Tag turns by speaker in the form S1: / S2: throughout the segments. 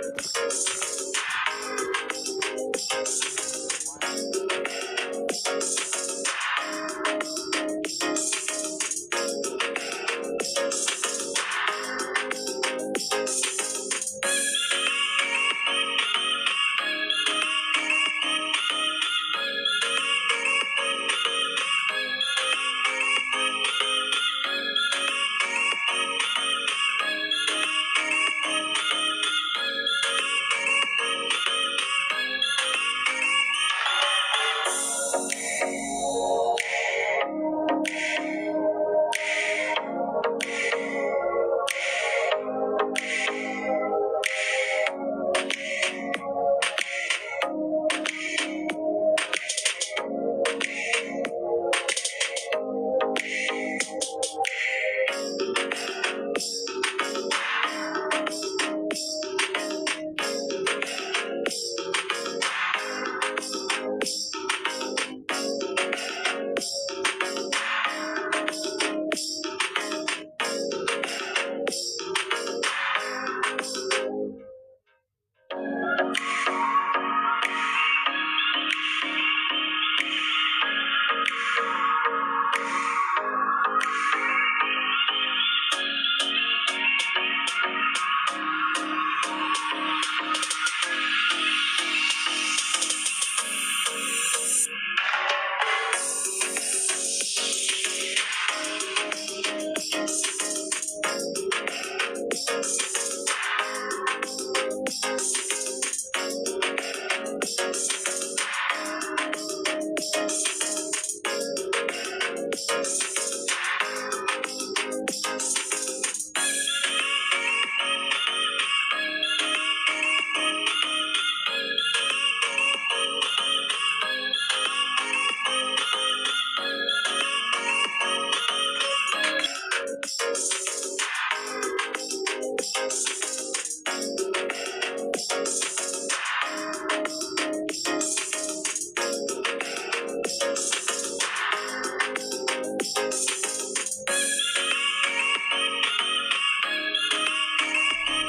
S1: Thank you.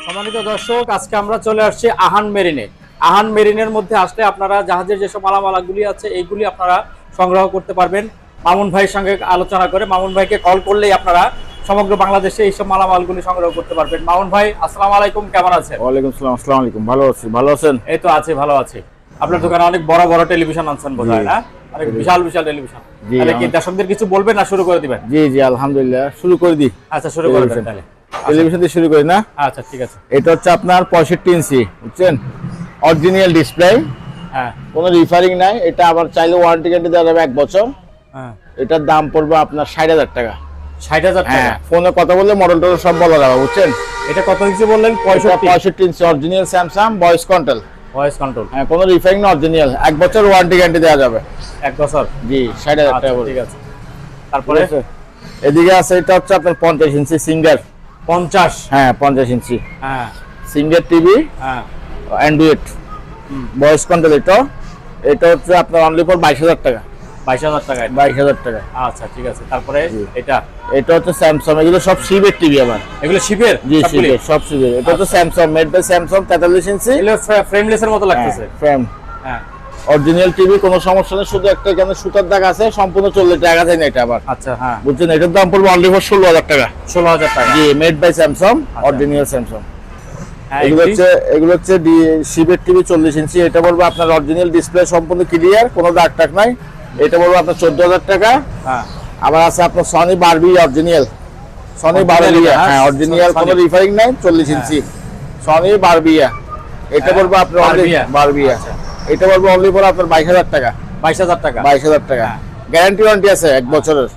S1: সম্মানিত দর্শক আজকে আমরা চলে আসছি আহান মেরিনে। আহান মেরিনের মধ্যে আসলে আপনারা জাহাজের যেসব মালামালাগুলি আছে এইগুলি আপনারা সংগ্রহ করতে পারবেন। মামুন ভাইয়ের সঙ্গে আলোচনা করে মামুন ভাইকে কল করলেই আপনারা সমগ্র বাংলাদেশে এইসব মালামালগুলি সংগ্রহ করতে পারবেন। মামুন ভাই আসসালামু আলাইকুম কেমন আছেন?
S2: ওয়ালাইকুম সালাম আসসালামু আলাইকুম। ভালো আছি ভালো আছেন?
S1: এই তো আছে ভালো আছে। আপনার দোকানে অনেক বড় বড় টেলিভিশন আনছেন বোধ হয়
S2: জি।
S1: না? অনেক বিশাল বিশাল টেলিভিশন। তাহলে কি দর্শকদের কিছু বলবেন না শুরু করে দিবেন?
S2: জি জি আলহামদুলিল্লাহ। শুরু করে দিই।
S1: আচ্ছা শুরু করে দেন। তাহলে।
S2: টেলিভিশন দিয়ে শুরু করি না?
S1: আচ্ছা ঠিক আছে।
S2: এটা হচ্ছে আপনার পঁয়ষট্টি ইঞ্চি বুঝছেন? অরিজিনাল ডিসপ্লে
S1: হ্যাঁ।
S2: কোনো রিফারিং নাই এটা আবার চাইলে ওয়ারেন্টি গ্যারান্টি দেওয়া যাবে এক বছর।
S1: হ্যাঁ।
S2: এটার দাম পড়বে আপনার ষাট হাজার টাকা।
S1: ষাট হাজার
S2: হ্যাঁ
S1: টাকা
S2: ফোনে কথা বললে মডেল টডেল সব বলা যাবে বুঝছেন?
S1: এটা কত ইঞ্চি বললেন? পঁয়ষট্টি?
S2: Inch original Samsung voice control
S1: voice control
S2: হ্যাঁ কোনো রিফারিং না অরিজিনাল এক বছর ওয়ারেন্টি গ্যারান্টি দেওয়া যাবে।
S1: এক বছর?
S2: জি ষাট হাজার
S1: আচ্ছা
S2: টাকা পড়বে
S1: ঠিক আছে। তারপরে?
S2: এদিকে আছে এটা হচ্ছে আপনার পঞ্চাশ ইঞ্চি সিঙ্গার
S1: পঞ্চাশ।
S2: হ্যাঁ পঞ্চাশ ইঞ্চি।
S1: হ্যাঁ।
S2: সিঙ্গার টিভি
S1: হ্যাঁ।
S2: অ্যান্ড্রয়েড। ভয়েস কন্ট্রোল এটা। এটা হচ্ছে আপনার অনলি ফর বাইশ হাজার টাকা।
S1: বাইশ হাজার টাকা।
S2: বাইশ হাজার টাকা।
S1: আচ্ছা ঠিক আছে। তারপরে এটা?
S2: এটা হচ্ছে স্যামসাং এগুলো সব শিবের টিভি আমার।
S1: এগুলো শিপের
S2: জি? শিবের সব শিবের। এটা হচ্ছে স্যামসাং মেড বাই স্যামসাং তেতাল্লিশ ইঞ্চি।
S1: ফ্রেমলেস এর মতো লাগতেছে?
S2: ফ্রেম
S1: হ্যাঁ।
S2: অরিজিনাল টিভি কোনো সমস্যা নেই শুধু একটা এখানে সুতার দাগ আছে সম্পূর্ণ চল্লিশ টাকা যায় না এটা আবার।
S1: আচ্ছা হ্যাঁ।
S2: বুঝছেন? এটার দাম পড়বে অনলি ফর ষোলো হাজার টাকা।
S1: ষোলো হাজার টাকা।
S2: জি made by Samsung original Samsung
S1: হ্যাঁ
S2: এগুলো হচ্ছে এগুলো হচ্ছে শিবের টিভি চল্লিশ ইঞ্চি এটা বলব আপনার অরিজিনাল ডিসপ্লে সম্পূর্ণ ক্লিয়ার কোনো দাগ টাক নাই। এটা বলব আপনার চোদ্দ হাজার টাকা।
S1: হ্যাঁ।
S2: আবার আছে আপনার Sony Bravia original Sony Bravia হ্যাঁ অরিজিনাল কোনো
S1: Sony।
S2: রিফারিং নাই চল্লিশ ইঞ্চি। সনি বারবিয়া এটা
S1: হ্যাঁ,
S2: বলব আপনার। বারবিয়া এটা বলব অনলি ফর আপনার বাইশ হাজার টাকা।
S1: বাইশ হাজার টাকা।
S2: বাইশ হাজার টাকা। গ্যারান্টি ওয়ারেন্টি আছে এক বছরের।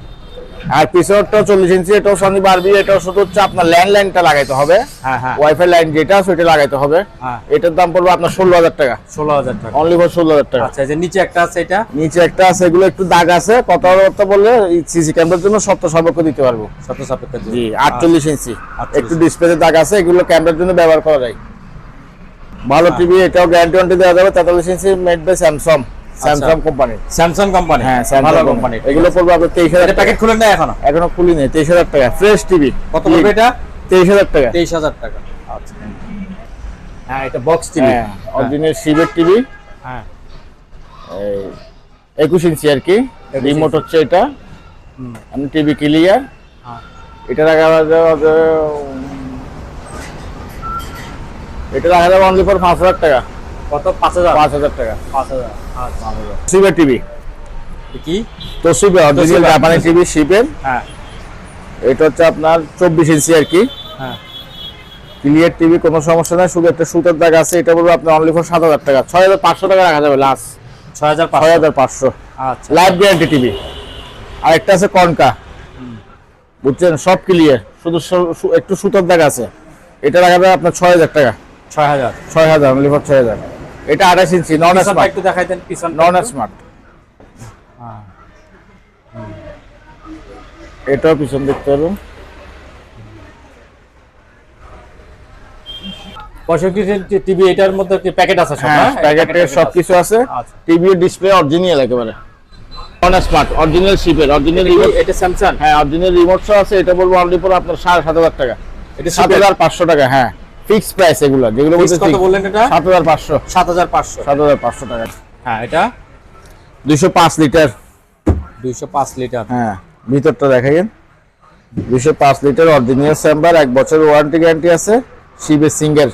S2: আর পিছনেরটাও চল্লিশ ইঞ্চি এটাও সনি বারবি এটাও শুধু হচ্ছে আপনার ল্যান্ডলাইনটা লাগাইতে হবে।
S1: হ্যাঁ হ্যাঁ।
S2: ওয়াইফাই লাইন যেটা সেটা লাগাইতে হবে।
S1: হ্যাঁ।
S2: এটার দাম পড়বে আপনার ষোলো হাজার টাকা।
S1: ষোলো হাজার টাকা।
S2: অনলি ফর ষোলো হাজার টাকা।
S1: আচ্ছা নিচে একটা আছে এটা?
S2: নিচে একটা আছে এগুলো একটু দাগ আছে। কথা কথা বললে সিসি ক্যামেরার জন্য সত্য সর্বক্ষ দিতে পারব।
S1: শত সাপেক্ষে
S2: জি আটচল্লিশ ইঞ্চি
S1: 48
S2: একটু ডিসপ্লেতে দাগ আছে এগুলো ক্যামেরার জন্য ব্যবহার করা যায়। ভালো টিভি এটাও গ্যারান্টি ওয়ারেন্টি দেওয়া যাবে। তেতাল্লিশ inch made by Samsung Samsung company
S1: Samsung company
S2: হ্যাঁ।
S1: ভালো কোম্পানি
S2: এগুলো পড়বে আপনার তেইশ হাজার
S1: প্যাকেট খুলে নেয় এখনও?
S2: এখনও খুলি নেই তেইশ হাজার টাকা। ফ্রেশ টিভি
S1: কত পড়বে এটা?
S2: তেইশ হাজার টাকা।
S1: তেইশ হাজার টাকা। আচ্ছা। হ্যাঁ এটা বক্স টিভি
S2: অরিজিনাল শিবের টিভি
S1: হ্যাঁ।
S2: একুশ ইঞ্চি আর কি। রিমোট হচ্ছে এটা। আমি টিভি ক্লিয়ার। এটা রাখা যাবে এটা রাখা যাবে অনলি ফর পাঁচ হাজার টাকা।
S1: কত? পাঁচ হাজার?
S2: পাঁচ হাজার টাকা।
S1: পাঁচ হাজার। আচ্ছা।
S2: শিবের টিভি
S1: কি?
S2: তো শিবে অরিজিনাল। জাপানি টিভি শিবের
S1: হ্যাঁ।
S2: এটা হচ্ছে আপনার চব্বিশ ইঞ্চি আর কি।
S1: হ্যাঁ।
S2: ক্লিয়ার টিভি কোনো সমস্যা নাই। শুধু একটা সুতার দাগ আছে। এটা বলব আপনার অনলি ফর সাত হাজার টাকা। ছয় হাজার পাঁচশো টাকা রাখা যাবে লাস্ট
S1: ছয় হাজার
S2: ছয় হাজার পাঁচশো।
S1: আচ্ছা।
S2: লাইভ গ্যারান্টি টিভি আর একটা আছে কনকা বুঝছেন? সব ক্লিয়ার শুধু একটু সুতার দাগ আছে। এটা রাখা যাবে আপনার ছয় হাজার টাকা।
S1: ছয় হাজার।
S2: ছয় হাজার অনলি ফর ছয় হাজার। এটা আঠাশ ইঞ্চি নন স্মার্ট
S1: একটু দেখাই দেন পিছন
S2: নন স্মার্ট
S1: হ্যাঁ।
S2: এটাও পিছন দেখতে পারবেন
S1: পঁয়ষট্টি টিভি এটার মধ্যে কি প্যাকেট আছে সব
S2: হ্যাঁ
S1: প্যাকেট
S2: সব কিছু আছে।
S1: আচ্ছা।
S2: টিভি ডিসপ্লে অরিজিনাল একেবারে। নন স্মার্ট অরিজিনাল শিপের অরিজিনাল রিমোট
S1: এটা স্যামসাং
S2: হ্যাঁ অরিজিনাল রিমোট সহ আছে এটা বলব অনলি ফর আপনার সাড়ে সাত হাজার টাকা।
S1: এটা
S2: সাত? হাজার পাঁচশো টাকা হ্যাঁ। ফিক্স প্রাইস এগুলো যেগুলো বলতে
S1: কত বললেন এটা?
S2: সাত হাজার পাঁচশো।
S1: সাত হাজার পাঁচশো।
S2: সাত হাজার পাঁচশো টাকা।
S1: হ্যাঁ এটা?
S2: দুইশো পাঁচ লিটার।
S1: দুইশো পাঁচ লিটার।
S2: হ্যাঁ ভিতরটা দুইশো পাঁচ লিটার অরিজিনাল চেম্বার এক বছর ওয়ারেন্টি গ্যারান্টি আছে। শিবের সিঙ্গেল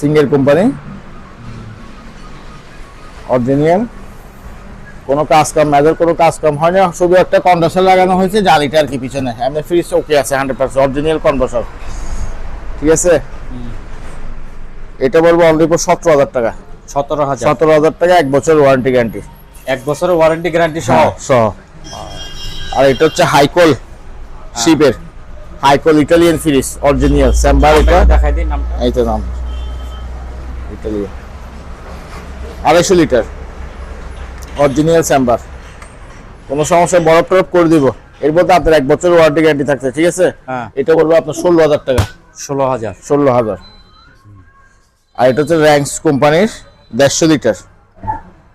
S2: সিঙ্গেল কোম্পানি। অরিজিনাল। কোনো কাজ কাম মেজর কোনো কাজ কাম হয় না। শুধু একটা কন্ডাসার লাগানো হয়েছে জালিটা আর কি পিছনে। এমনি ফ্রিজ ওকে আছে হান্ড্রেড পার্সেন্ট অরিজিনাল কন্ডাসার ঠিক আছে? এটা বলব অনলি ফর সতেরো হাজার টাকা।
S1: সতেরো হাজার।
S2: সতেরো হাজার টাকা এক বছর ওয়ারেন্টি গ্যারান্টি
S1: এক বছরের ওয়ারেন্টি গ্যারান্টি সহ?
S2: সহ সহ। আর এটা হচ্ছে হাইকোল শিপের হাইকোল ইটালিয়ান ফ্রিজ অরিজিনাল স্যাম্বার এটা?
S1: দেখাই দিন নামটা।
S2: এই তো নাম। ইটালিয়ান আড়াইশো লিটার। অরিজিনাল স্যাম্বার কোনো সমস্যা বরফ টরফ করে দিব। এর মধ্যে আপনার এক বছর ওয়ারেন্টি গ্যারান্টি থাকছে ঠিক আছে?
S1: হ্যাঁ।
S2: এটা বলব আপনার ষোলো হাজার টাকা।
S1: ষোলো হাজার।
S2: ষোলো হাজার। আর এটা হচ্ছে র্যাঙ্কস কোম্পানির দেড়শো লিটার।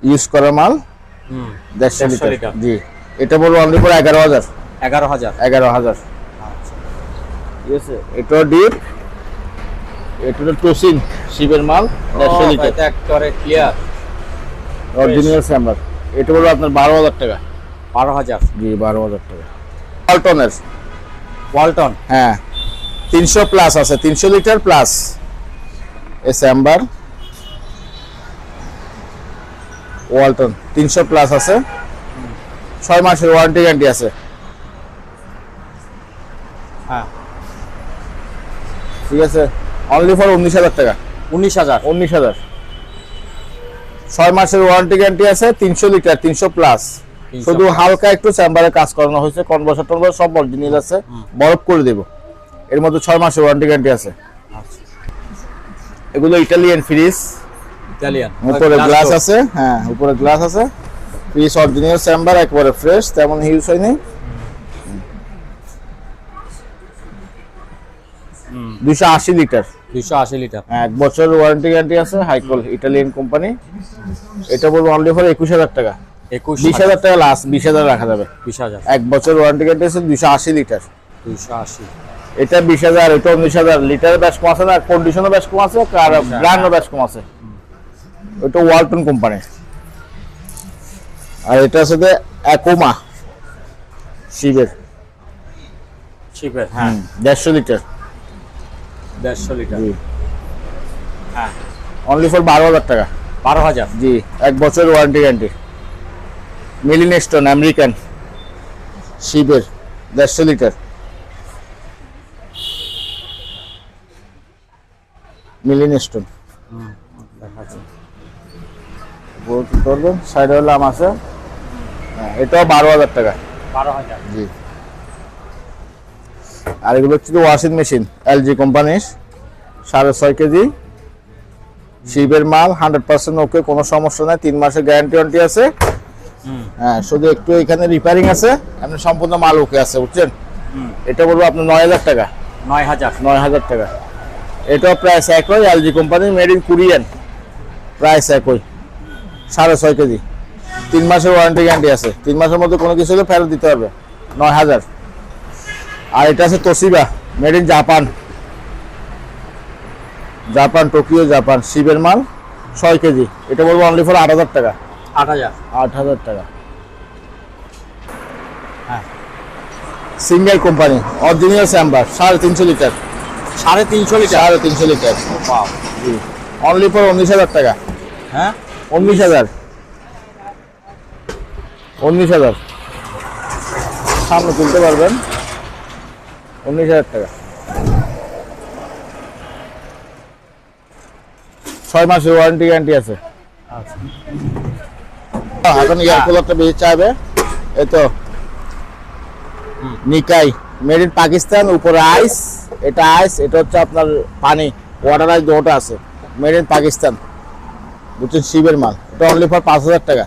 S2: ইউজ করা মাল দেড়শো লিটার। জি। এটা বলব অনলি ফর এগারো হাজার।
S1: এগারো হাজার।
S2: এগারো হাজার। ঠিক আছে। এটাও ডিপ এটা হলো টোসিন শিবের মাল দেড়শো লিটার।
S1: এটা একেবারে ক্লিয়ার
S2: অরিজিনাল স্যাম্বার এটা বলব আপনার বারো হাজার টাকা।
S1: বারো হাজার।
S2: জি বারো হাজার টাকা। ওয়ালটনের
S1: ওয়ালটন
S2: হ্যাঁ। তিনশো প্লাস আছে তিনশো লিটার প্লাস এ স্যাম্বার ওয়ালটন তিনশো প্লাস আছে। ছয় মাসের ওয়ারেন্টি গ্যারান্টি আছে।
S1: হ্যাঁ।
S2: ঠিক আছে? অনলি ফর উনিশ হাজার টাকা।
S1: উনিশ হাজার।
S2: উনিশ হাজার। ছয় মাসের ওয়ারেন্টি গ্যারান্টি আছে তিনশো লিটার তিনশো প্লাস। শুধু হালকা একটু চেম্বারে কাজ করানো হয়েছে কনভার্সার টনভার্সার সব অরিজিনাল আছে বরফ করে দেব। এর মধ্যে ছয় মাসের ওয়ারেন্টি গ্যারান্টি আছে। এগুলো ইটালিয়ান ফ্রিজ
S1: ইটালিয়ান
S2: উপরে গ্লাস আছে হ্যাঁ উপরে গ্লাস আছে। ফ্রিজ অরিজিনাল চেম্বার একবারে ফ্রেশ তেমন ইউজ হয়নি। দুইশো আশি লিটার
S1: দুইশো আশি লিটার
S2: এক বছর ওয়ারেন্টি গ্যারান্টি আছে হাইকোল ইটালিয়ান কোম্পানি এটা বলব অনলি ফর একুশ হাজার টাকা।
S1: একুশ
S2: বিশ হাজার টাকা লাস্ট বিশ হাজার রাখা যাবে।
S1: বিশ হাজার।
S2: এক বছর ওয়ারেন্টি গ্যারান্টি আছে দুইশো আশি লিটার
S1: দুইশো আশি।
S2: এটা বিশ হাজার এটা উনিশ হাজার। লিটার বেশ কম আছে না কন্ডিশনও বেশ কম আছে আর ব্র্যান্ডও বেশ কম আছে। ওইটা ওয়ালটন কোম্পানি আর এটা আছে অ্যাকোমা শিবের
S1: শিপের হ্যাঁ।
S2: দেড়শো লিটার
S1: দেড়শো লিটার হ্যাঁ।
S2: অনলি ফর বারো হাজার টাকা।
S1: বারো হাজার?
S2: জি এক বছর ওয়ারেন্টি গ্যারান্টি মিলিনেস্টন আমেরিকান শিবের দেড়শো লিটার
S1: দেখাচ্ছি।
S2: বলতে করবেন সাইডে হলাম আছে। হ্যাঁ, এটাও বারো হাজার টাকা।
S1: বারো হাজার।
S2: জি। আর এগুলো হচ্ছে ওয়াশিং মেশিন এলজি কোম্পানির সাড়ে ছয় কেজি। শিবের মাল হান্ড্রেড পার্সেন্ট ওকে কোনো সমস্যা নাই। তিন মাসের গ্যারান্টি ওয়ারেন্টি আছে। হ্যাঁ শুধু একটু এখানে রিপেয়ারিং আছে। এমনি সম্পূর্ণ মাল ওকে আছে বুঝছেন? এটা বলব আপনার নয় হাজার টাকা।
S1: নয় হাজার।
S2: নয় হাজার টাকা। এটাও প্রাইস একই LG company made in Korean price একই সাড়ে ছয় কেজি। তিন মাসের ওয়ারেন্টি গ্যারান্টি আছে। তিন মাসের মধ্যে কোনো কিছু হলে ফেরত দিতে হবে নয় হাজার। আর এটা আছে Toshiba made in Japan Japan Tokyo Japan শিবের মাল ছয় কেজি। এটা বলব অনলি ফর আট হাজার টাকা।
S1: আট হাজার।
S2: আট হাজার টাকা।
S1: হ্যাঁ।
S2: সিঙ্গেল কোম্পানি অরিজিনাল স্যাম্বার সাড়ে তিনশো লিটার।
S1: সাড়ে তিনশো লিটার?
S2: সাড়ে তিনশো লিটার। অনলি ফর উনিশ হাজার টাকা।
S1: হ্যাঁ?
S2: উনিশ হাজার। উনিশ হাজার। সামনে তুলতে পারবেন। উনিশ হাজার টাকা। ছয় মাসের ওয়ারেন্টি গ্যারান্টি আছে।
S1: আচ্ছা।
S2: এখন এয়ার কুলারটা বেশি চাইবে। এই তো। নিকাই। মেড ইন পাকিস্তান উপরে আইস এটা আইস এটা হচ্ছে আপনার পানি ওয়াটার আইস দুটো আছে মেড ইন পাকিস্তান বুঝছেন শিবের মাল। এটা অনলি ফর পাঁচ হাজার টাকা।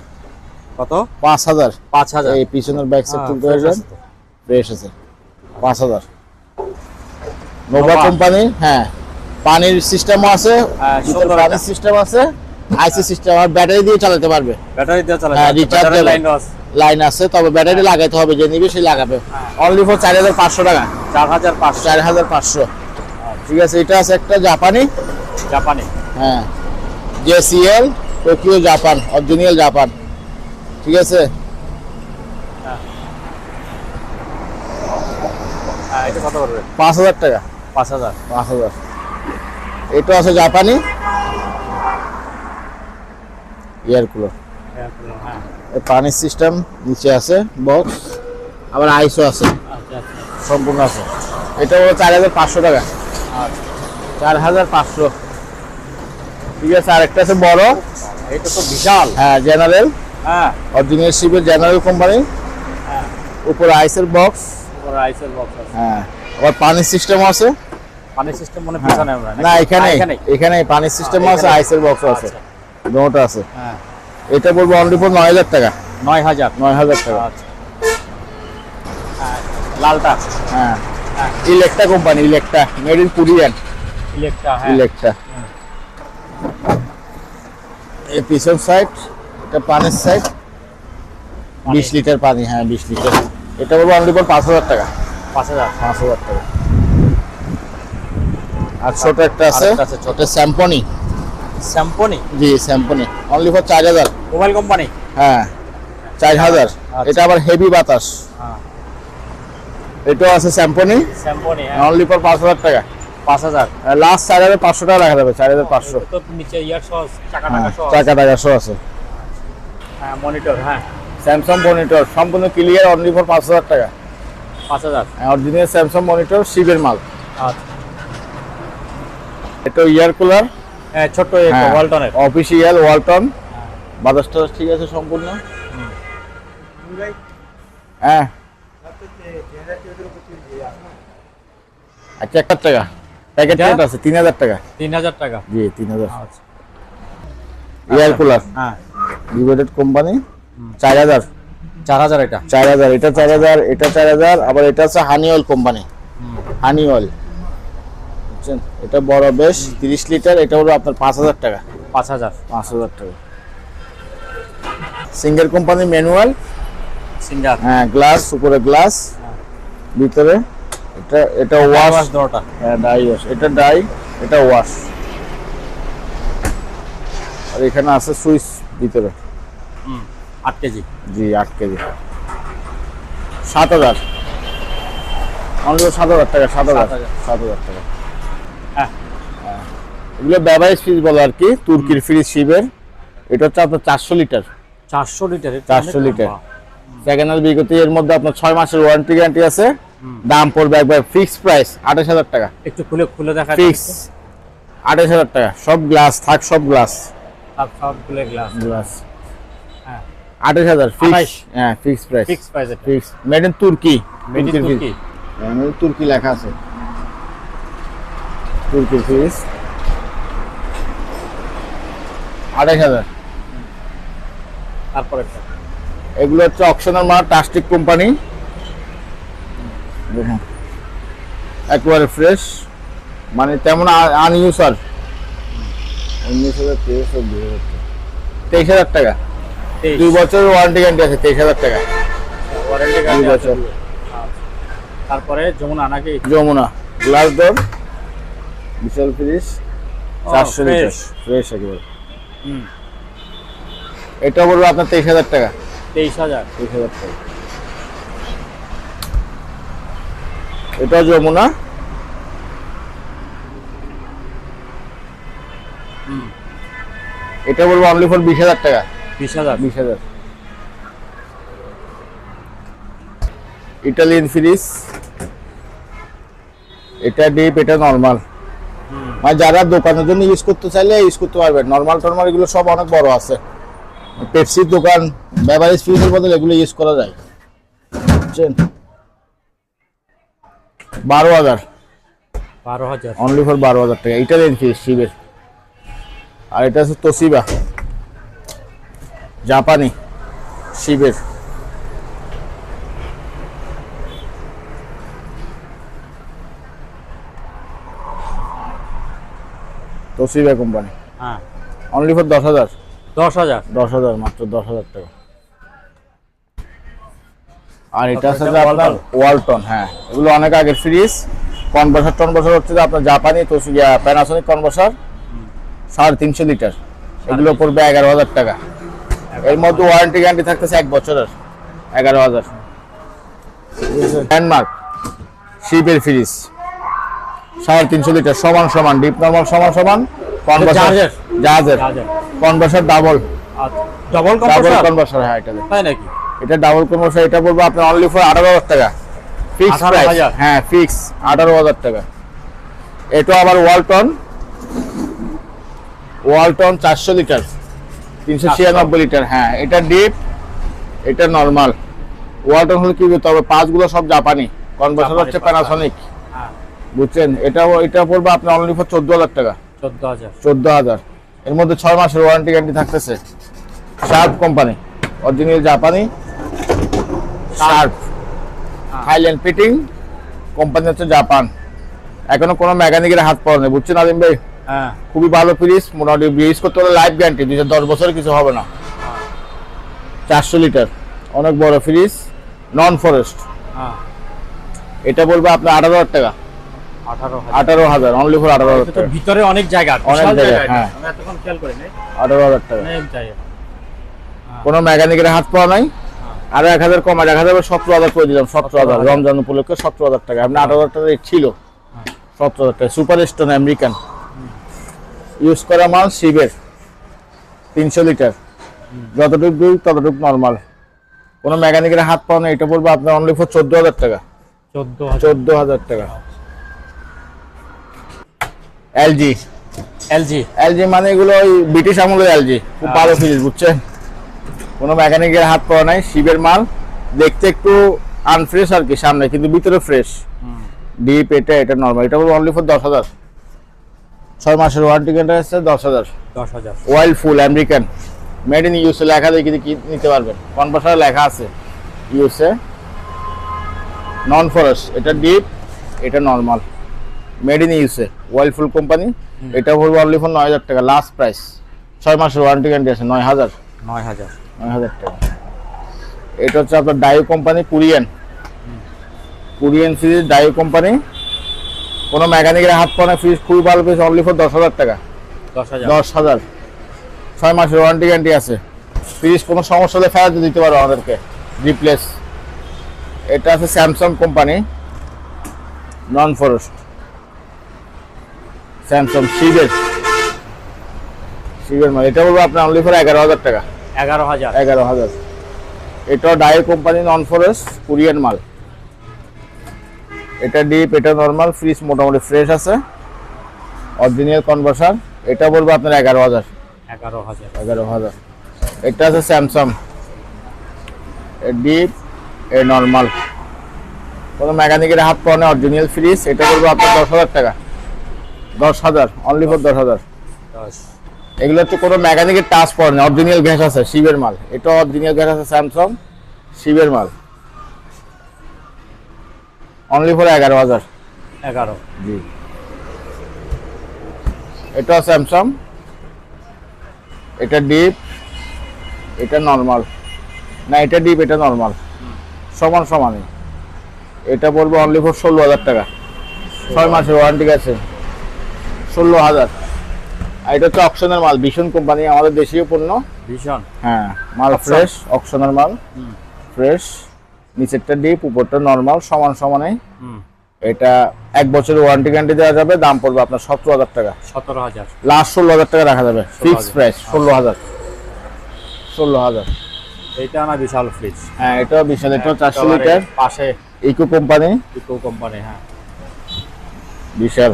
S1: কত?
S2: পাঁচ হাজার।
S1: পাঁচ হাজার।
S2: এই পিছনের ব্যাক সাইড তুলতে পারবেন ফ্রেশ আছে পাঁচ হাজার। নোভা কোম্পানি হ্যাঁ। পানির সিস্টেমও আছে
S1: হ্যাঁ,
S2: পানির সিস্টেম আছে আইসি সিস্টেম আর ব্যাটারি দিয়ে চালাতে পারবে।
S1: ব্যাটারি দিয়ে চালাবে
S2: হ্যাঁ, rechargeable।
S1: ব্যাটারি লাইনও আছে।
S2: লাইন আছে তবে ব্যাটারি লাগাইতে হবে যে নিবে সে লাগাবে।
S1: হ্যাঁ।
S2: অনলি ফর চার হাজার পাঁচশো টাকা।
S1: চার হাজার পাঁচশো।
S2: চার হাজার পাঁচশো। ঠিক আছে এটা আছে একটা জাপানি।
S1: জাপানি।
S2: হ্যাঁ। JCL Tokyo Japan original Japan. ঠিক আছে?
S1: হ্যাঁ। করবে
S2: পাঁচ হাজার টাকা।
S1: পাঁচ হাজার।
S2: পাঁচ হাজার। এটা আছে জাপানি। Air cooler.
S1: হ্যাঁ।
S2: এই পানির সিস্টেম নিচে আছে বক্স আবার আইসও আছে সম্পূর্ণ আছে। এটা হলো চার হাজার পাঁচশো টাকা। চার হাজার পাঁচশো। ঠিক আছে আরেকটা আছে বড়।
S1: এটা তো বিশাল।
S2: হ্যাঁ জেনারেল
S1: হ্যাঁ।
S2: অরিজিনাল শিপের জেনারেল কোম্পানি
S1: হ্যাঁ।
S2: উপরে আইসের বক্স
S1: উপরে আইসের বক্স আছে।
S2: হ্যাঁ আবার পানির সিস্টেম আছে।
S1: পানি সিস্টেম মনে পিছনে আমরা
S2: না এখানে
S1: এখানে
S2: পানির সিস্টেম আছে
S1: এখানে।
S2: আইসের বক্স আছে।
S1: আচ্ছা।
S2: দুটো আছে।
S1: হ্যাঁ।
S2: এটা বলব অনলি ফর নয় হাজার টাকা।
S1: নয় হাজার।
S2: নয় হাজার টাকা।
S1: আচ্ছা। লালটা?
S2: হ্যাঁ।
S1: হ্যাঁ।
S2: Electra company Electra. Made in Korean
S1: Electra হ্যাঁ।
S2: ইলেকট্রা। এই পিছন সাইড এটা পানির সাইড বিশ লিটার পানি হ্যাঁ বিশ লিটার। এটা বলব অনলি ফর পাঁচ হাজার টাকা।
S1: পাঁচ হাজার।
S2: পাঁচ হাজার টাকা। আর ছোট একটা আছে।
S1: আছে ছোট।
S2: স্যাম্পনি
S1: স্যাম্পনি
S2: জি স্যাম্পনি অনলি ফর চার হাজার।
S1: মোবাইল কোম্পানি
S2: হ্যাঁ চার হাজার।
S1: আচ্ছা।
S2: এটা আবার হেভি বাতাস।
S1: হ্যাঁ।
S2: এটাও আছে স্যাম্পনি
S1: স্যাম্পনি
S2: অনলি ফর পাঁচ হাজার টাকা।
S1: পাঁচ হাজার?
S2: লাস্ট চার হাজার পাঁচশো টাকা রাখা যাবে চার হাজার পাঁচশো।
S1: তো নিচে ইয়ার সহ টাকা
S2: হ্যাঁ
S1: টাকা সহ
S2: আছে।
S1: হ্যাঁ মনিটর হ্যাঁ।
S2: স্যামসাং মনিটর সম্পূর্ণ ক্লিয়ার অনলি ফর পাঁচ হাজার টাকা।
S1: পাঁচ হাজার?
S2: অরিজিনাল স্যামসাং মনিটর শিবের মাল।
S1: আচ্ছা।
S2: এটা ইয়ার কুলার
S1: হ্যাঁ ছোট্ট ওয়ালটনের।
S2: অফিসিয়াল ওয়ালটন বাজাজ টাজাজ ঠিক আছে সম্পূর্ণ। হ্যাঁ। আচ্ছা এক হাজার টাকা প্যাকেট? রেট আছে তিন হাজার টাকা।
S1: তিন হাজার টাকা?
S2: জি তিন হাজার।
S1: আচ্ছা।
S2: এয়ার কুলার
S1: হ্যাঁ।
S2: লিমিটেড কোম্পানি চার হাজার।
S1: চার হাজার এটা?
S2: চার হাজার এটা চার হাজার এটা চার হাজার আবার এটা হচ্ছে honey oil company honey oil বুঝছেন এটা বড় বেশ তিরিশ লিটার এটা হলো আপনার পাঁচ হাজার টাকা।
S1: পাঁচ হাজার।
S2: পাঁচ হাজার টাকা। সিঙ্গেল কোম্পানি ম্যানুয়াল
S1: সিঙ্গার
S2: হ্যাঁ গ্লাস উপরে গ্লাস ভিতরে। এটা এটা
S1: ওয়াশ দোটা
S2: হ্যাঁ ডাই ওয়াশ এটা ডাই এটা ওয়াশ আর এখানে আছে সুইচ ভিতরে।
S1: হুম আট কেজি।
S2: জি আট কেজি। সাত হাজার। অনলি সাত হাজার টাকা সাত হাজার।
S1: সাত হাজার।
S2: টাকা। এগুলো ব্যবহারিক ফ্রিজ বলে আর কি তুর্কির ফ্রিজ শিবের। এটা হচ্ছে আপনার চারশো লিটার।
S1: চারশো লিটারের
S2: 400 লিটার। সেকেন্ড হ্যান্ড বিগত এর মধ্যে আপনার ছয় মাসের ওয়ারেন্টি গ্যারান্টি আছে। দাম পড়বে একবার ফিক্স প্রাইস আঠাশ হাজার টাকা।
S1: একটু খুলে খুলে দেখা
S2: ফিক্স আঠাশ হাজার টাকা। সব গ্লাস থাক সব গ্লাস
S1: সব সব গ্লাস
S2: গ্লাস
S1: হ্যাঁ।
S2: আঠাশ হাজার ফিক্স হ্যাঁ ফিক্স প্রাইস
S1: ফিক্স প্রাইস এটা।
S2: Fix made in Turkey
S1: made in Turkey
S2: লেখা আছে। তুর্কি ফিক্স আঠাশ হাজার।
S1: তারপরে
S2: এগুলো হচ্ছে অপশনাল মাল টাস্টিক কোম্পানি দেখুন একেবারে ফ্রেশ মানে তেমন আনইউসার উনিশ হাজার তেইশ হাজার। তেইশ। হাজার টাকা। দুই বছরের ওয়ারেন্টি গ্যারান্টি আছে তেইশ হাজার টাকা।
S1: ওয়ারেন্টি গ্যারান্টি
S2: বছর।
S1: তারপরে যমুনা নাকি?
S2: যমুনা। গ্লাস ডোর বিশাল ফ্রিজ চারশো ফ্রেশ একেবারে। এটা বলব আপনার তেইশ হাজার টাকা।
S1: তেইশ হাজার।
S2: তেইশ হাজার টাকা। এটা যমুনা। এটা বলব অনলি ফর বিশ হাজার টাকা।
S1: বিশ হাজার।
S2: বিশ হাজার। ইটালিয়ান ফ্রিজ এটা ডিপ এটা নর্মাল মানে যারা দোকানের জন্য ইউজ করতে চাইলে ইউজ করতে পারবেন নর্মাল টর্মাল এগুলো সব অনেক বড় আছে। পেপসির দোকান বেভারেজ ফ্রিজের বদলে এগুলো ইউজ করা যায়। বুঝছেন? বারো হাজার।
S1: বারো হাজার।
S2: অনলি ফর বারো হাজার টাকা। ইটালিয়ান ফ্রিজ শিবের আর এটা হচ্ছে তোসিবা জাপানি শিবের তোসিবা কোম্পানি
S1: হ্যাঁ।
S2: অনলি ফর দশ হাজার।
S1: দশ হাজার?
S2: দশ হাজার মাত্র দশ হাজার টাকা। আর এটা
S1: আচ্ছা,
S2: আছে যে আপনার ওয়ালটন হ্যাঁ। এগুলো অনেক আগের ফ্রিজ কনভার্সার টনভার্সার হচ্ছে আপনার জাপানি তো প্যানাসনিক কনভার্সার সাড়ে তিনশো লিটার। এগুলো পড়বে এগারো হাজার টাকা। এর মধ্যে ওয়ারেন্টি গ্যারান্টি থাকতেছে এক বছরের। এগারো হাজার। হ্যান্ডমার্ক শিপের ফ্রিজ সাড়ে তিনশো লিটার সমান সমান ডিপ নর্মাল সমান সমান। কনভার্সার
S1: জাহাজের?
S2: কনভার্সার ডাবল
S1: ডবল কম্প্রেসার
S2: কনভার্সার হ্যাঁ এটা
S1: তাই নাকি?
S2: এটা ডাবল কনভার্সার এটা বলব আপনার অনলি ফর আঠারো হাজার টাকা। ফিক্স প্রাইস হ্যাঁ ফিক্স আঠারো হাজার টাকা। এটা আবার ওয়ালটন। ওয়ালটন চারশো লিটার। তিনশো ছিয়ানব্বই লিটার। হ্যাঁ এটা ডিপ এটা নর্মাল ওয়ালটন হলে কি তবে পাঁচগুলো সব জাপানি। কনভার্সার হচ্ছে। প্যানাসনিক বুঝছেন? এটা এটা পড়বে আপনার অনলি ফর চোদ্দ হাজার টাকা।
S1: চোদ্দ হাজার।
S2: এর মধ্যে ছয় মাসের ওয়ারেন্টি গ্যারান্টি থাকতেছে। শার্প কোম্পানি অরিজিনাল জাপানি শার্প থাইল্যান্ড ফিটিং কোম্পানি হচ্ছে জাপান এখনও কোনো মেকানিকের হাত পড়ে নেই বুঝছেন আলিম ভাই?
S1: হ্যাঁ।
S2: খুবই ভালো ফ্রিজ মোটামুটি ইউজ করতে হলে লাইফ গ্যারান্টি দুই দশ বছর কিছু হবে না। চারশো লিটার অনেক বড় ফ্রিজ নন ফরেস্ট
S1: হ্যাঁ।
S2: এটা বলব আপনার আঠারো হাজার টাকা।
S1: আঠারো হাজার।
S2: অনলি ফর আঠারো হাজার টাকা।
S1: ভিতরে অনেক জায়গা
S2: অনেক জায়গা, হ্যাঁ। আঠারো হাজার টাকা। কোনো মেকানিকের হাত পাওয়া নাই?
S1: হ্যাঁ।
S2: আরও এক হাজার কম এক হাজার সতেরো হাজার করে দিলাম সতেরো হাজার। রমজান উপলক্ষে সতেরো হাজার টাকা। আপনি আঠারো হাজার টাকা ছিল।
S1: হ্যাঁ।
S2: সতেরো হাজার টাকা। সুপার স্টোন আমেরিকান ইউজ করা মাল শিবের। তিনশো লিটার। যতটুকু দুই ততটুকু নর্মাল। কোনো মেকানিকের হাত পাওয়া নাই এটা বলব আপনার অনলি ফর চোদ্দ হাজার টাকা।
S1: চোদ্দ হাজার।
S2: টাকা। এলজি
S1: এলজি
S2: এলজি মানে এগুলো ওই ব্রিটিশ আমলের এলজি খুব ভালো ফ্রিজ বুঝছেন? কোনো মেকানিকের হাত পাওয়া নাই শিবের মাল। দেখতে একটু আনফ্রেশ আর কি সামনে কিন্তু ভিতরে ফ্রেশ ডিপ এটা এটা নর্মাল এটা বলব অনলি ফর দশ হাজার। ছয় মাসের ওয়ারেন্টি গ্যারান্টি আছে দশ হাজার।
S1: দশ হাজার।
S2: Whirlpool American made in ইউসে লেখা দেখি কি নিতে পারবেন। কনভার্সারে লেখা আছে ইউএসএ নন ফরেস্ট এটা ডিপ এটা normal made in USA Whirlpool company এটা বলব অনলি ফর নয় হাজার টাকা লাস্ট প্রাইস ছয় মাসের ওয়ারেন্টি গ্যারান্টি আছে নয় হাজার।
S1: নয় হাজার।
S2: নয় হাজার টাকা। এটা হচ্ছে আপনার Daewoo company Korean Korean fridge Daewoo company. কোনো মেকানিকের হাত পানা ফ্রিজ খুবই ভালো ফ্রিজ অনলি ফর দশ হাজার টাকা।
S1: দশ হাজার।
S2: ছয় মাসের ওয়ারেন্টি গ্যারান্টি আছে। ফ্রিজ কোনো সমস্যা হলে ফেরত দিতে পারো আমাদেরকে রিপ্লেস এটা আছে Samsung company non frost Samsung শিবের শিবের মাল এটা বলব আপনার অনলি ফর এগারো হাজার টাকা।
S1: এগারো হাজার।
S2: এগারো হাজার। এটা ডাই কোম্পানি নন ফরেস্ট কোরিয়ান মাল। এটা ডিপ এটা নর্মাল ফ্রিজ মোটামুটি ফ্রেশ আছে। অরিজিনাল কনভার্সার এটা বলব আপনার এগারো হাজার।
S1: এগারো হাজার।
S2: এগারো হাজার। এটা আছে স্যামসাং ডিপ এ নর্মাল কোনো মেকানিকের হাত পাওয়া অরিজিনাল ফ্রিজ এটা বলব আপনার দশ হাজার টাকা। দশ হাজার অনলি ফর দশ হাজার। এগুলো হচ্ছে কোনো মেকানিকের টাচ পড়ে না অরিজিনাল গ্যাস আছে শিবের মাল। এটা অরিজিনাল গ্যাস আছে স্যামসাং শিবের মাল। অনলি ফর এগারো হাজার।
S1: এগারো।
S2: জি। এটা স্যামসাং এটা ডিপ এটা নর্মাল না এটা ডিপ এটা নর্মাল সমান সমানই। এটা বলব অনলি ফর ষোলো হাজার টাকা। ছয় মাসের ওয়ারেন্টি আছে। ষোলো হাজার। আর এটা হচ্ছে অকশনের মাল ভীষণ কোম্পানি আমাদের দেশীয় পণ্য।
S1: ভীষণ।
S2: হ্যাঁ মাল ফ্রেশ অকশনের মাল। ফ্রেশ নিচেরটা ডিপ উপরটা নর্মাল সমান সমানে এটা এক বছরের ওয়ারেন্টি গ্যারান্টি দেওয়া যাবে দাম পড়বে আপনার সতেরো হাজার টাকা।
S1: সতেরো হাজার।
S2: লাস্ট ষোলো হাজার টাকা রাখা যাবে ফিক্স
S1: 16,000
S2: প্রাইস ষোলো হাজার। ষোলো হাজার।
S1: এইটা না বিশাল ফ্রিজ
S2: হ্যাঁ এটাও বিশাল এটাও চারশো লিটার।
S1: পাশে।
S2: ইকো কোম্পানি
S1: ইকো কোম্পানি হ্যাঁ।
S2: বিশাল।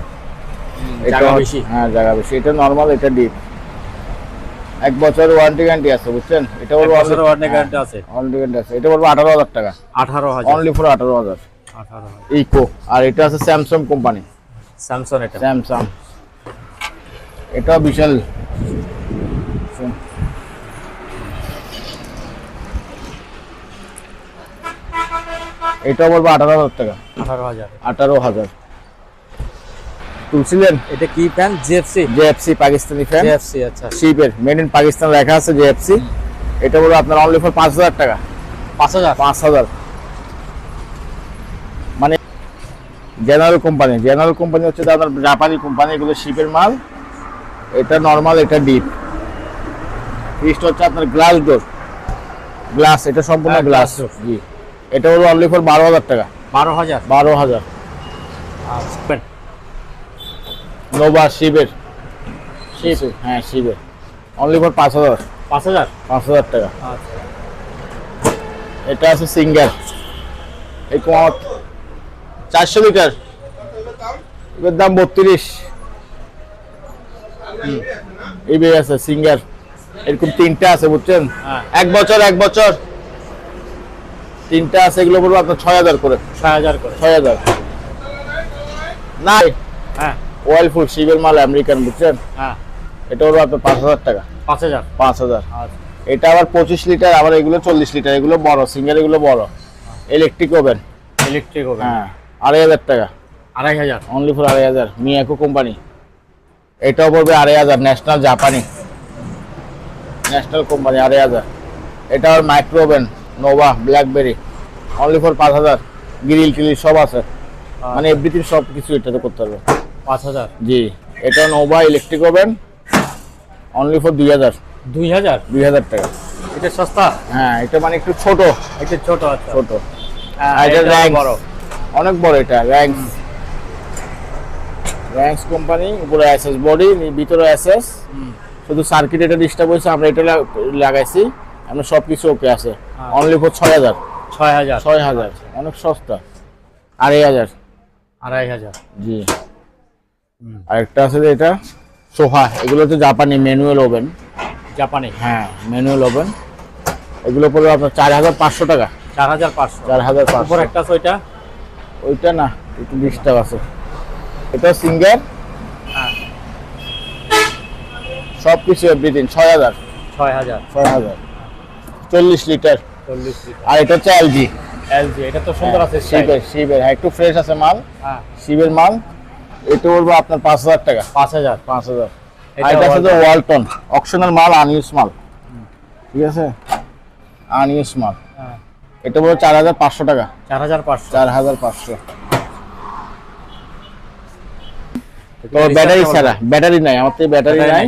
S1: জায়গা বেশি।
S2: হ্যাঁ জায়গা বেশি। এটা নর্মাল এটা ডিপ এক বছর ওয়ারেন্টি গ্যারান্টি আছে বুঝছেন? এটা বলব
S1: বছরের ওয়ারেন্টি গ্যারান্টি আছে।
S2: ওয়ারেন্টি গ্যারান্টি আছে। এটা বলব টাকা। অনলি ফর ইকো আর এটা আছে স্যামসাং কোম্পানি
S1: স্যামসং এটা।
S2: স্যামসাং এটাও বিশাল। এটাও বলব আঠারো হাজার টাকা।
S1: আঠারো হাজার।
S2: আঠারো হাজার। তুলছিলেন?
S1: এটা কি fan GFC
S2: JFC Pakistani fan
S1: GFC আচ্ছা।
S2: শিপের মেড ইন পাকিস্তান লেখা আছে জেএফসি এটা বলব আপনার অনলি ফর পাঁচ হাজার টাকা।
S1: পাঁচ হাজার?
S2: পাঁচ হাজার। মানে জেনারেল কোম্পানি জেনারেল কোম্পানি হচ্ছে আপনার জাপানি কোম্পানি এগুলো শিপের মাল। এটা নর্মাল এটা ডিপ ফিস্ট হচ্ছে আপনার গ্লাস ডোর গ্লাস এটা সম্পূর্ণ
S1: হ্যাঁ,
S2: গ্লাস
S1: door।
S2: জি। এটা হলো অনলি ফর বারো হাজার টাকা।
S1: বারো হাজার।
S2: বারো হাজার।
S1: আচ্ছা
S2: নোভা শিবের। শিব? হ্যাঁ শিবের। অনলি ফর পাঁচ হাজার।
S1: পাঁচ হাজার?
S2: পাঁচ হাজার টাকা।
S1: আচ্ছা।
S2: এটা আছে সিঙ্গার। এই কমাত চারশো লিটার এর দাম বত্রিশ। এবে আছে সিঙ্গার। এরকম তিনটা আছে বুঝছেন?
S1: হ্যাঁ।
S2: এক বছর এক বছর। তিনটা আছে এগুলো বলব আপনার ছয় হাজার করে।
S1: ছয় হাজার করে।
S2: ছয় হাজার। না।
S1: হ্যাঁ।
S2: ওয়েল ফুল মাল আমেরিকান বুঝছেন?
S1: হ্যাঁ।
S2: এটা হলো আপনার পাঁচ হাজার টাকা।
S1: পাঁচ হাজার?
S2: পাঁচ হাজার।
S1: আচ্ছা।
S2: এটা আবার পঁচিশ লিটার আবার এগুলো চল্লিশ লিটার এগুলো বড় সিঙ্গার এগুলো বড়। ইলেকট্রিক ওভেন
S1: ইলেকট্রিক হবে
S2: হ্যাঁ আড়াই হাজার টাকা।
S1: আড়াই হাজার?
S2: অনলি ফর আড়াই হাজার মিয়াকো কোম্পানি এটাও পড়বে আড়াই হাজার ন্যাশনাল জাপানি ন্যাশনাল কোম্পানি আড়াই হাজার। এটা আর micro oven Nova BlackBerry only for পাঁচ হাজার। গ্রিল টিলিল সব আছে। মানে এভরিথিং সব কিছু এটাতে করতে হবে।
S1: পাঁচ হাজার।
S2: জি এটা Nova electric oven only for দুই হাজার।
S1: দুই হাজার?
S2: দুই হাজার টাকা।
S1: এটা সস্তা?
S2: হ্যাঁ এটা মানে একটু ছোট।
S1: এটা ছোট আচ্ছা।
S2: ছোট।
S1: হ্যাঁ,
S2: এটা
S1: এটা বড়।
S2: অনেক বড় এটা র্যাঙ্কস র্যাঙ্কস কোম্পানি উপরে এসএস বডি ভিতরে এসএস শুধু সার্কিট এটা ডিস্টার্ব হয়েছে আমরা এটা লাগাইছি। আমরা সব কিছু ওকে আছে।
S1: হ্যাঁ।
S2: অনলি ফর ছয় হাজার।
S1: ছয় হাজার।
S2: ছয় হাজার। অনেক সস্তা। আড়াই হাজার।
S1: আড়াই হাজার।
S2: জি। আরেকটা আছে এটা সোফা এগুলো হচ্ছে জাপানি ম্যানুয়াল ওভেন
S1: জাপানি।
S2: হ্যাঁ ম্যানুয়াল ওভেন এগুলো পড়বে আপনার চার হাজার পাঁচশো টাকা।
S1: চার হাজার পাঁচশো।
S2: চার হাজার পাঁচশো।
S1: একটা আছে ওইটা?
S2: ওইটা না একটু ডিস্টার্ব আছে। এটা সিঙ্গার?
S1: হ্যাঁ।
S2: সব কিছু এভরিথিং ছয় হাজার।
S1: ছয় হাজার।
S2: ছয় হাজার। চল্লিশ লিটার।
S1: চল্লিশ লিটার।
S2: আর এটা হচ্ছে এলজি।
S1: এলজি এটা তো সুন্দর আছে
S2: শিবের শিবের হ্যাঁ একটু ফ্রেশ আছে মাল।
S1: হ্যাঁ।
S2: শিবের মাল। এটা বলব আপনার পাঁচ হাজার টাকা।
S1: পাঁচ হাজার
S2: পাঁচ হাজার।
S1: এটা Walton।
S2: ওয়ালটন অপশনাল মাল আনইউজ মাল। ঠিক আছে? আনইউজ মাল।
S1: হ্যাঁ।
S2: এটা বলব চার হাজার পাঁচশো টাকা।
S1: চার হাজার পাঁচশো।
S2: চার হাজার পাঁচশো। তো ব্যাটারি ছাড়া ব্যাটারি নাই আমার তো ব্যাটারি নাই।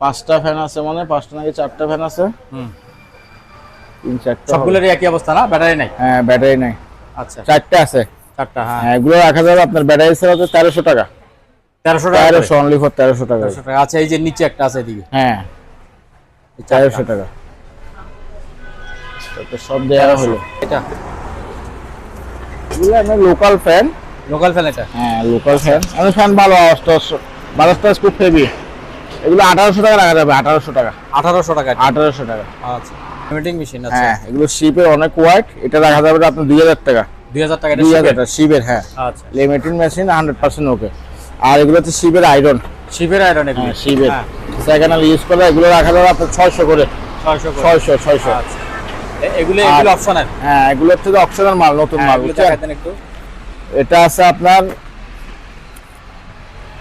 S2: পাঁচটা ফ্যান আছে মানে পাঁচটা নাকি চারটা ফ্যান আছে।
S1: হুম।
S2: তিন চারটা।
S1: সবগুলোরই একই অবস্থা না? ব্যাটারি নাই?
S2: হ্যাঁ ব্যাটারি নাই।
S1: আচ্ছা।
S2: চারটা আছে।
S1: চারটা হ্যাঁ।
S2: হ্যাঁ এগুলো রাখা যাবে আপনার ব্যাটারি ছাড়া তো তেরোশো টাকা।
S1: তেরোশো টাকা
S2: তেরোশো অনলি ফর তেরোশো টাকা।
S1: আচ্ছা এই যে নিচে একটা আছে এদিকে?
S2: হ্যাঁ। তেরোশো টাকা। সব দেওয়া হলো।
S1: এটা?
S2: এগুলো লোকাল ফ্যান
S1: লোকাল ফ্যান এটা?
S2: হ্যাঁ লোকাল ফ্যান আমি ফ্যান ভালো আওয়াজ বাজাজটা খুব হেভি এগুলো আঠারোশো টাকা রাখা যাবে আঠারোশো টাকা।
S1: আঠারোশো টাকা
S2: আঠারোশো টাকা।
S1: আচ্ছা। মেশিন আছে
S2: হ্যাঁ এগুলো শিপের অনেক ওয়াইট এটা রাখা যাবে আপনার দুই হাজার টাকা।
S1: দুই হাজার টাকা এটা
S2: দুই
S1: শিপের?
S2: হাজার টাকা শিবের হ্যাঁ।
S1: আচ্ছা।
S2: Limited machine hundred percent okay. আর এগুলো শিবের আয়রন
S1: শিপের আয়রন এগুলো?
S2: হ্যাঁ শিবের।
S1: হ্যাঁ,
S2: সেকেন্ড হ্যান্ড ইউজ করে এগুলো রাখা আপনার ছয়শো করে।
S1: আচ্ছা। এ- এগুলো
S2: আর-
S1: এগুলো অপশনাল
S2: হ্যাঁ এগুলো হচ্ছে অপশনাল মাল নতুন মাল
S1: এগুলো
S2: বুঝছেন?
S1: একটু।
S2: এটা আছে আপনার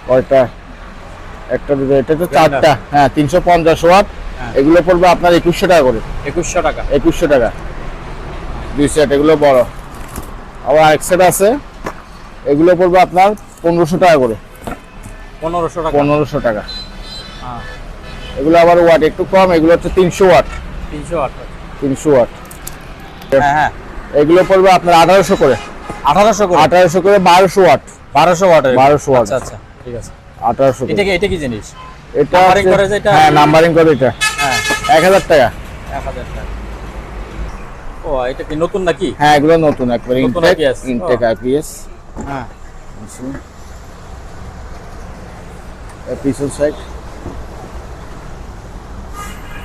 S2: কয়টা? একটা দুটো এটা তো চারটা। হ্যাঁ তিনশো পঞ্চাশ ওয়াট।
S1: হ্যাঁ।
S2: এগুলো পড়বে আপনার টাকা করে।
S1: একুশশো টাকা।
S2: একুশশো টাকা। দুই সেট এগুলো বড়। আবার আরেক সেট আছে। এগুলো পড়বে আপনার পনেরোশো টাকা করে।
S1: পনেরোশো টাকা।
S2: পনেরোশো টাকা।
S1: হ্যাঁ।
S2: এগুলো আবার ওয়াট একটু কম এগুলো হচ্ছে তিনশো ওয়াট
S1: তিনশো আট
S2: তিনশো ওয়াট
S1: হ্যাঁ হ্যাঁ।
S2: এগুলো পড়বে আপনার আঠারোশো করে।
S1: আঠারোশো করে?
S2: আঠারোশো করে বারোশো ওয়াট
S1: বারোশো ওয়াটের
S2: বারোশো ওয়াট।
S1: আচ্ছা আচ্ছা ঠিক আছে।
S2: আঠারোশো
S1: এটা কি এটা কি জিনিস?
S2: এটা
S1: করে
S2: হ্যাঁ নাম্বারিং করে এটা।
S1: হ্যাঁ।
S2: এক হাজার টাকা।
S1: এক হাজার টাকা। ও এটা কি নতুন নাকি?
S2: হ্যাঁ এগুলো নতুন একবারে ইনটেক ইনটেক। আইপিএস
S1: হ্যাঁ।
S2: পিছন সাইড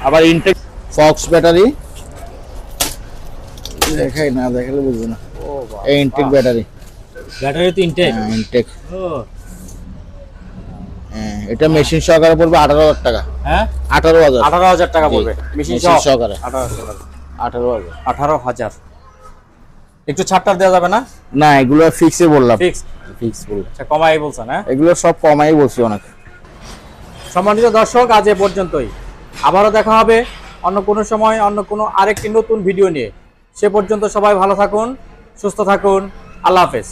S2: আবার ইনটেক ফক্স ব্যাটারি দেখাই না দেখালে বুঝবে না। এই ইনটেক ব্যাটারি
S1: ব্যাটারি তো ইনটেক
S2: হ্যাঁ ইনটেক
S1: ও।
S2: হ্যাঁ এটা মেশিন সহকারে পড়বে আঠারো হাজার টাকা।
S1: হ্যাঁ?
S2: আঠারো হাজার।
S1: আঠারো হাজার টাকা পড়বে। মেশিন
S2: মেশিন সহকারে।
S1: আঠারো হাজার টাকা।
S2: আঠারো হাজার।
S1: আঠারো হাজার। একটু ছাড়টার দেওয়া যাবে না?
S2: না এগুলো ফিক্সে বললাম।
S1: ফিক্স
S2: ফিক্স বললাম।
S1: আচ্ছা কমাই বলছেন হ্যাঁ?
S2: এগুলো সব কমাই বলছি অনেক।
S1: সম্মানিত দর্শক আজ এ পর্যন্তই। আবারও দেখা হবে অন্য কোনো সময় অন্য কোনো আরেকটি নতুন ভিডিও নিয়ে। সে পর্যন্ত সবাই ভালো থাকুন সুস্থ থাকুন। আল্লাহ হাফেজ।